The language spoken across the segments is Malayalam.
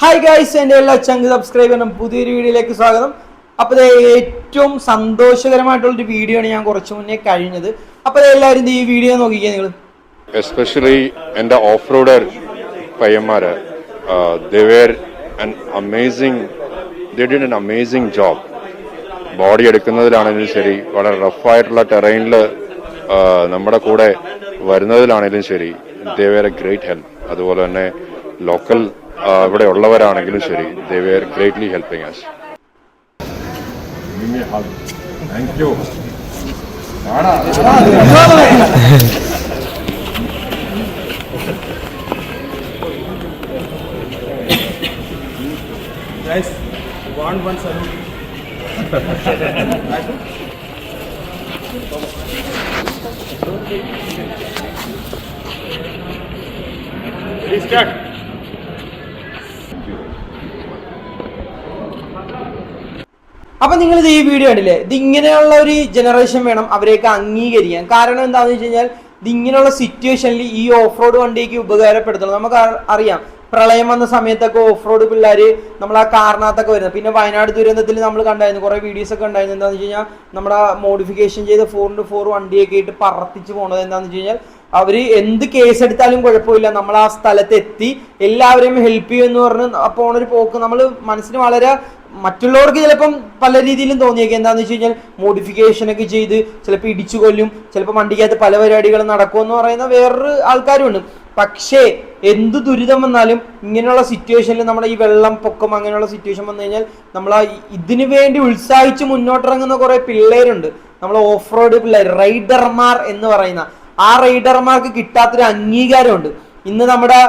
ഹായ് ഗൈസ് എന്റെ എല്ലാ ചങ്ക് സബ്സ്ക്രൈബറിനും പുതിയൊരു വീഡിയോയിലേക്ക് സ്വാഗതം. അപ്പോൾ ഏറ്റവും സന്തോഷകരമായിട്ടുള്ളൊരു വീഡിയോ ആണ് ഞാൻ കുറച്ച് മുന്നേ കഴിഞ്ഞത്. അപ്പോൾ എല്ലാവരും ഈ വീഡിയോ നോക്കിക്കുക നിങ്ങൾ. എസ്പെഷ്യലി എന്റെ off roader പയ്യന്മാർ they were an amazing they did an amazing job body എടുക്കുന്നതിലാണെങ്കിലും ശരി വളരെ റഫായിട്ടുള്ള ടെറൈനിൽ നമ്മുടെ കൂടെ വരുന്നതിലാണെങ്കിലും ശരി ദേവേർ എ ഗ്രേറ്റ് ഹെൽപ്പ് അതുപോലെ തന്നെ ലോക്കൽ ഇവിടെ ഉള്ളവരാണെങ്കിലും ശരി. They were greatly helping us thank you അപ്പൊ നിങ്ങൾ ഇത് ഈ വീഡിയോ കണ്ടില്ലേ? ഇത് ഇങ്ങനെയുള്ള ഒരു ജനറേഷൻ വേണം അവരെയൊക്കെ അംഗീകരിക്കാൻ. കാരണം എന്താണെന്ന് വെച്ച് കഴിഞ്ഞാൽ ഇത് ഇങ്ങനെയുള്ള സിറ്റുവേഷനിൽ ഈ ഓഫ് റോഡ് വണ്ടിക്ക് ഉപകാരപ്പെടുത്തണം. നമുക്ക് അറിയാം. പ്രളയം വന്ന സമയത്തൊക്കെ ഓഫ് റോഡ് പിള്ളേർ നമ്മൾ ആ കാറിനകത്തൊക്കെ വരുന്നത്. പിന്നെ വയനാട് ദുരന്തത്തിൽ നമ്മൾ കണ്ടായിരുന്നു കുറേ വീഡിയോസ് ഒക്കെ ഉണ്ടായിരുന്നു. എന്താണെന്ന് വെച്ച് കഴിഞ്ഞാൽ നമ്മുടെ മോഡിഫിക്കേഷൻ ചെയ്ത ഫോർ ഇന്റു ഫോർ വണ്ടിയൊക്കെ ആയിട്ട് പറത്തിച്ച് പോണത് എന്താണെന്ന് വെച്ച് കഴിഞ്ഞാൽ അവർ എന്ത് കേസ് എടുത്താലും കുഴപ്പമില്ല. നമ്മൾ ആ സ്ഥലത്ത് എത്തി എല്ലാവരെയും ഹെൽപ്പ് ചെയ്യും എന്ന് പറഞ്ഞ് പോണൊരു പോക്ക് നമ്മൾ മനസ്സിന് വളരെ മറ്റുള്ളവർക്ക് ചിലപ്പം പല രീതിയിലും തോന്നിയേക്കും. എന്താണെന്ന് വെച്ച് കഴിഞ്ഞാൽ മോഡിഫിക്കേഷൻ ഒക്കെ ചെയ്ത് ചിലപ്പോൾ ഇടിച്ചു കൊല്ലും ചിലപ്പോൾ വണ്ടിക്കകത്ത് പല പരിപാടികളും നടക്കുമെന്ന് പറയുന്ന വേറൊരു ആൾക്കാരും ഉണ്ട് പക്ഷേ എന്ത് ദുരിതം വന്നാലും ഇങ്ങനെയുള്ള സിറ്റുവേഷനിൽ നമ്മുടെ ഈ വെള്ളം പൊക്കം അങ്ങനെയുള്ള സിറ്റുവേഷൻ വന്നു കഴിഞ്ഞാൽ നമ്മൾ ആ ഇതിനു വേണ്ടി ഉത്സാഹിച്ച് മുന്നോട്ടിറങ്ങുന്ന കുറെ പിള്ളേരുണ്ട്. നമ്മൾ ഓഫ് റോഡ് പിള്ളേർ റൈഡർമാർ എന്ന് പറയുന്ന ആ റൈഡർമാർക്ക് കിട്ടാത്തൊരു അംഗീകാരമുണ്ട്. ഇന്ന് നമ്മുടെ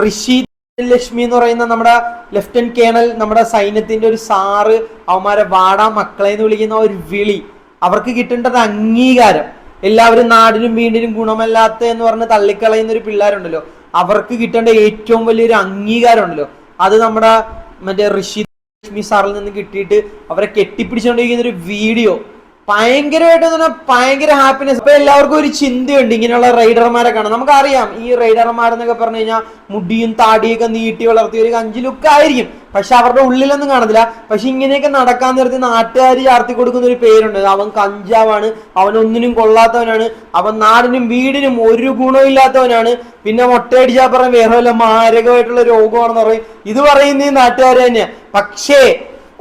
ഋഷി ലക്ഷ്മി എന്ന് പറയുന്ന നമ്മുടെ ലെഫ്റ്റനന്റ് കേണൽ നമ്മുടെ സൈന്യത്തിന്റെ ഒരു സാറ് അവന്മാരെ വാടാ മക്കളെ എന്ന് വിളിക്കുന്ന ഒരു വിളി. അവർക്ക് കിട്ടേണ്ടത് അംഗീകാരം. എല്ലാവരും നാടിനും വീടിനും ഗുണമല്ലാത്ത എന്ന് പറഞ്ഞ് തള്ളിക്കളയുന്ന ഒരു പിള്ളേരുണ്ടല്ലോ. അവർക്ക് കിട്ടേണ്ട ഏറ്റവും വലിയൊരു അംഗീകാരം ഉണ്ടല്ലോ അത് നമ്മുടെ മറ്റേ ഋഷി ലക്ഷ്മി സാറിൽ നിന്ന് കിട്ടിയിട്ട് അവരെ കെട്ടിപ്പിടിച്ചുകൊണ്ടിരിക്കുന്ന ഒരു വീഡിയോ. ഭയങ്കരമായിട്ട് തന്നെ ഭയങ്കര ഹാപ്പിനെസ് ഇപ്പൊ എല്ലാവർക്കും ഒരു ചിന്തയുണ്ട് ഇങ്ങനെയുള്ള റൈഡർമാരെ കാണാൻ. നമുക്കറിയാം ഈ റൈഡർമാരെന്നൊക്കെ പറഞ്ഞു കഴിഞ്ഞാൽ മുടിയും താടിയൊക്കെ നീട്ടി വളർത്തി ഒരു കഞ്ചി ലുക്ക് ആയിരിക്കും. പക്ഷെ അവരുടെ ഉള്ളിലൊന്നും കാണത്തില്ല. പക്ഷെ ഇങ്ങനെയൊക്കെ നടക്കാൻ നിർത്തി നാട്ടുകാർ ചാർത്തി കൊടുക്കുന്ന ഒരു പേരുണ്ട്. അവൻ കഞ്ചാവാണ് അവൻ ഒന്നിനും കൊള്ളാത്തവനാണ് അവൻ നാടിനും വീടിനും ഒരു ഗുണമില്ലാത്തവനാണ്. പിന്നെ മൊട്ടയടിച്ചാൽ പറഞ്ഞ വേറെ വല്ല മാരകമായിട്ടുള്ള രോഗമാണെന്ന് പറയും. ഇത് പറയുന്ന നാട്ടുകാർ തന്നെയാ. പക്ഷേ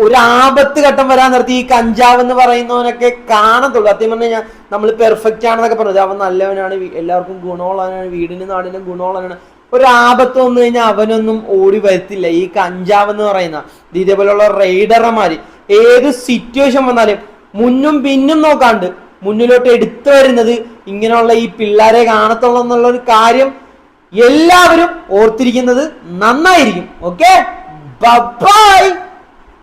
ഒരു ആപത്ത് ഘട്ടം വരാൻ നിർത്തി ഈ കഞ്ചാവ് എന്ന് പറയുന്നവനൊക്കെ കാണത്തുള്ളൂ. സത്യം പറഞ്ഞു കഴിഞ്ഞാൽ നമ്മൾ പെർഫെക്റ്റ് ആണെന്നൊക്കെ പറഞ്ഞത്. അവൻ നല്ലവനാണ് എല്ലാവർക്കും ഗുണമുള്ളവനാണ് വീടിനും നാടിനും ഗുണമുള്ളവനാണ്. ഒരു ആപത്ത് വന്നു കഴിഞ്ഞാൽ അവനൊന്നും ഓടി വരത്തില്ല. ഈ കഞ്ചാവ് എന്ന് പറയുന്ന ഇത് ഇതേപോലെയുള്ള റൈഡർമാര് ഏത് സിറ്റുവേഷൻ വന്നാലും മുന്നും പിന്നും നോക്കാണ്ട് മുന്നിലോട്ട് എടുത്തു വരുന്നത് ഇങ്ങനെയുള്ള ഈ പിള്ളേരെ കാണത്തുള്ളൂ എന്നുള്ള ഒരു കാര്യം എല്ലാവരും ഓർത്തിരിക്കുന്നത് നന്നായിരിക്കും. Okay bye